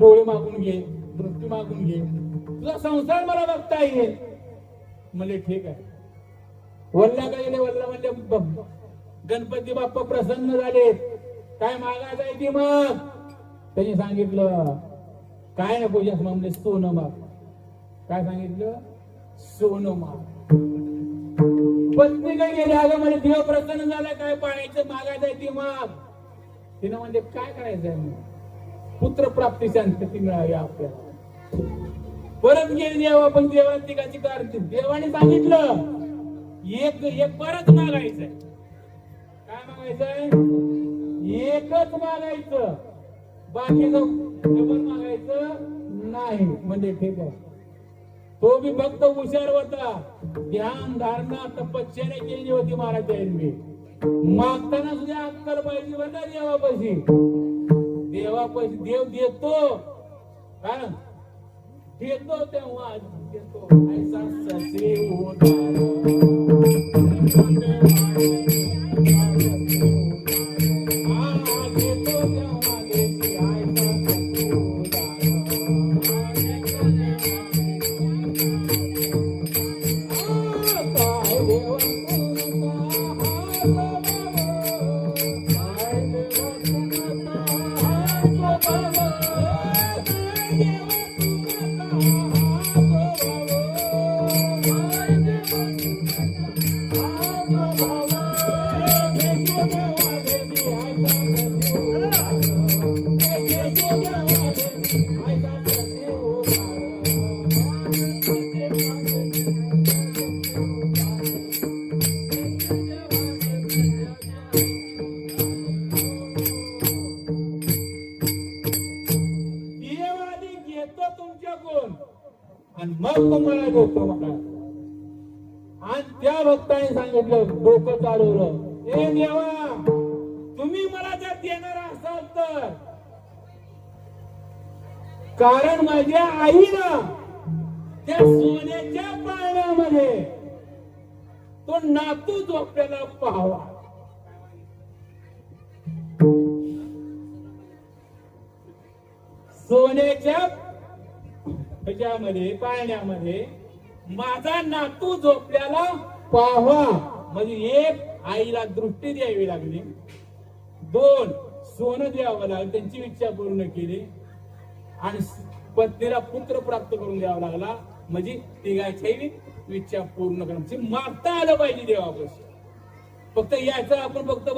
डोळे मागून घे दृष्टी मागून घे. तुझा संसार मला बघता येईल. म्हणजे ठीक आहे. वल्ल्या गेले वल्ला म्हणजे गणपती बाप्पा प्रसन्न झाले काय मागायचं आहे ती मग? त्यांनी सांगितलं काय नको जास्त म्हणजे सोनं माग. काय सांगितलं? सोनं माग. पत्नी काय गेली अगं म्हणजे देव प्रसन्न झाला काय पाण्याचं मागायचं आहे ती मग? तिनं म्हणजे काय करायचं आहे मग? पुत्र प्राप्ती शांतती मिळावी आपल्याला? परत गेली देवा पण देवा तिघाची कारती देवाने सांगितलं एक एक परत मागायचंय. काय मागायचंय? एकच मागायचं. बाकीचं डबल मागायचं नाही. म्हणजे ठीक आहे. तो बी भक्त हुशार होता. ध्यान धारणा तपश्चर्या केली होती महाराज मी मागताना सुद्धा अक्कल पाहिजे बरं का देवापाशी देवापाशी देव देतो कारण देतो तेव्हा देतो ऐसा सचिव देतो येतो तुमच्याकडून. आणि मग तुम्हाला देतो म्हणा आणि त्या भक्ताने सांगितलं डोकं चालवलं ए देवा तुम्ही मला जर देणार असाल तर. कारण माझ्या आईनं त्या सोन्याच्या पाळण्यामध्ये तो नातू झोपलेला पाहावा. सोन्याच्या ह्याच्यामध्ये पाळण्यामध्ये माझा नातू झोपल्याला पाहा म्हणजे एक आईला दृष्टी द्यावी लागली. दोन सोनं द्यावं लागलं. त्यांची इच्छा पूर्ण केली. आणि पत्नीला पुत्र प्राप्त करून द्यावा लागला. म्हणजे तिघाच्याही इच्छा पूर्ण करून. म्हणजे मागता आलं पाहिजे देवापासून. फक्त याचं आपण फक्त